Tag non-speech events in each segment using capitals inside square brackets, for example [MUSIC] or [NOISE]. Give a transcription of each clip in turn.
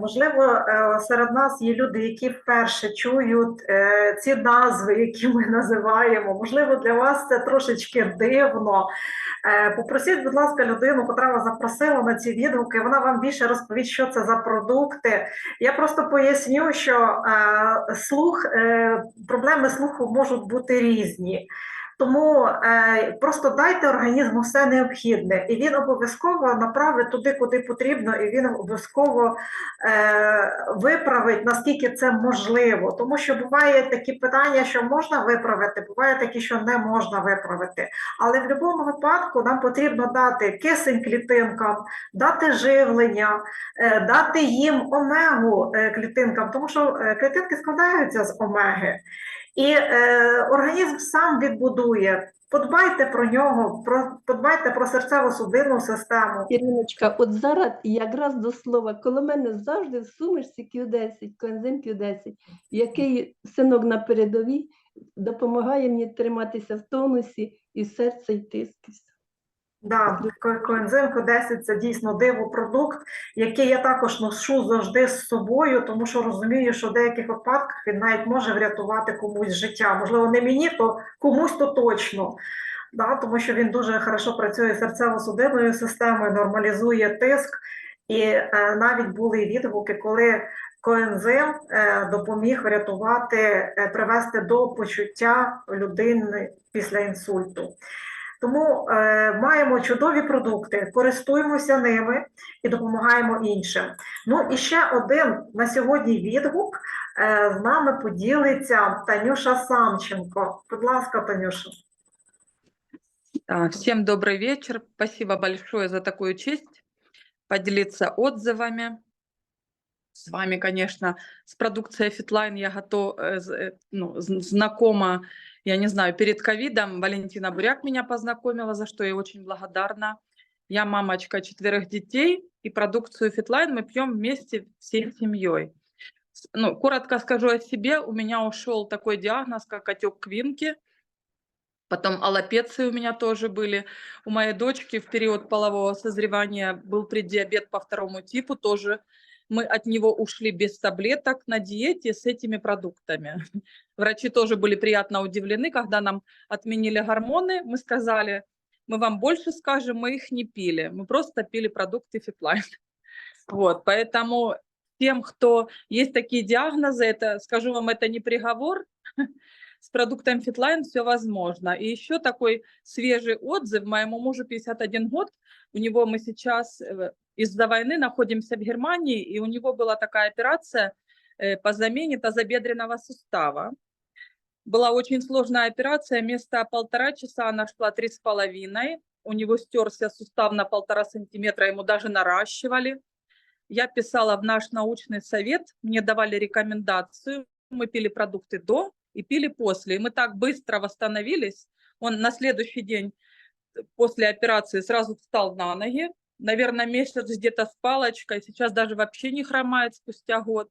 Можливо, е, серед нас є люди, які вперше чують е, ці назви, які ми [LAUGHS] називаємо. Можливо, для вас це трошечки дивно. Е, Попросіть, будь ласка, людину, котра вас запросила на ці відгуки, вона вам більше розповість, що це за продукти. Я просто поясню, що слух, проблеми слуху можуть бути різні. Тому е, просто дайте організму все необхідне, і він обов'язково направить туди, куди потрібно, і він обов'язково е, виправить наскільки це можливо. Тому що буває такі питання, що можна виправити, буває такі, що не можна виправити. Але в будь-якому випадку нам потрібно дати кисень клітинкам, дати живлення, е, дати їм омегу е, клітинкам, тому що е, клітинки складаються з омеги. І е, організм сам відбудує. Подбайте про нього, про подбайте про серцево-судинну систему. Іриночка, от зараз якраз до слова, коло мене завжди в сумішці Q10, коензим Q10, який синок на передовій допомагає мені триматися в тонусі і серце і тиск. Да, ко- коензим Q10 – це дійсно дивопродукт, який я також ношу завжди з собою, тому що розумію, що в деяких випадках він навіть може врятувати комусь життя. Можливо, не мені, то комусь то точно. Да, тому що він дуже хорошо працює серцево-судинною системою, нормалізує тиск. І е, навіть були відгуки, коли коензим е, допоміг врятувати, е, привести до почуття людини після інсульту. Тому е, маємо чудові продукти, користуємося ними і допомагаємо іншим. Ну і ще один на сьогодні відгук е, з нами поділиться Танюша Самченко. Будь ласка, Танюша. Всем добрый вечер. Спасибо большое за такую честь поделиться отзывами. С вами, конечно, с продукцией Fitline я готов, э, э, ну, знакома, я не знаю, перед ковидом. Валентина Буряк меня познакомила, за что я очень благодарна. Я мамочка четверых детей, и продукцию Fitline мы пьем вместе всей семьей. Ну, коротко скажу о себе. У меня ушел такой диагноз, как отек квинки. Потом аллопеции у меня тоже были. У моей дочки в период полового созревания был преддиабет по второму типу. Тоже мы от него ушли без таблеток на диете с этими продуктами. [LAUGHS] Врачи тоже были приятно удивлены, когда нам отменили гормоны. Мы сказали, мы вам больше скажем, мы их не пили. Мы просто пили продукты Fitline. [LAUGHS] Вот, поэтому тем, кто есть такие диагнозы, это, скажу вам, это не приговор, [LAUGHS] с продуктом Fitline все возможно. И еще такой свежий отзыв. Моему мужу 51 год. У него мы сейчас э, из-за войны находимся в Германии, и у него была такая операция э, по замене тазобедренного сустава. Была очень сложная операция. Вместо полтора часа она шла три с половиной. У него стерся сустав на полтора сантиметра, ему даже наращивали. Я писала в наш научный совет, мне давали рекомендацию. Мы пили продукты до и пили после. И мы так быстро восстановились. Он на следующий день э, после операции сразу встал на ноги. Наверное, месяц где-то с палочкой. Сейчас даже вообще не хромает спустя год.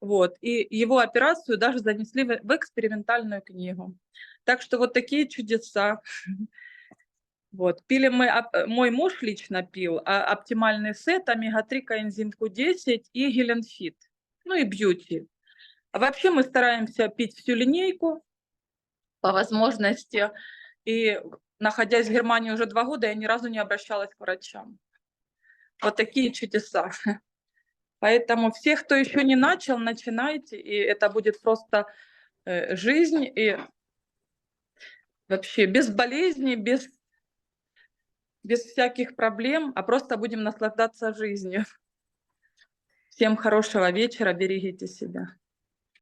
Вот. И его операцию даже занесли в экспериментальную книгу. Так что вот такие чудеса. [LAUGHS] Вот. Пили мы, э, мой муж лично пил а, оптимальный сет, омега-3, коэнзим Q10 и геленфит, ну и бьюти. А вообще мы стараемся пить всю линейку по возможности. И находясь в Германии уже два года, я ни разу не обращалась к врачам. Вот такие чудеса. Поэтому всех, кто еще не начал, начинайте, и это будет просто э, жизнь и вообще без болезней, без без всяких проблем, а просто будем наслаждаться жизнью. Всем хорошего вечера, берегите себя.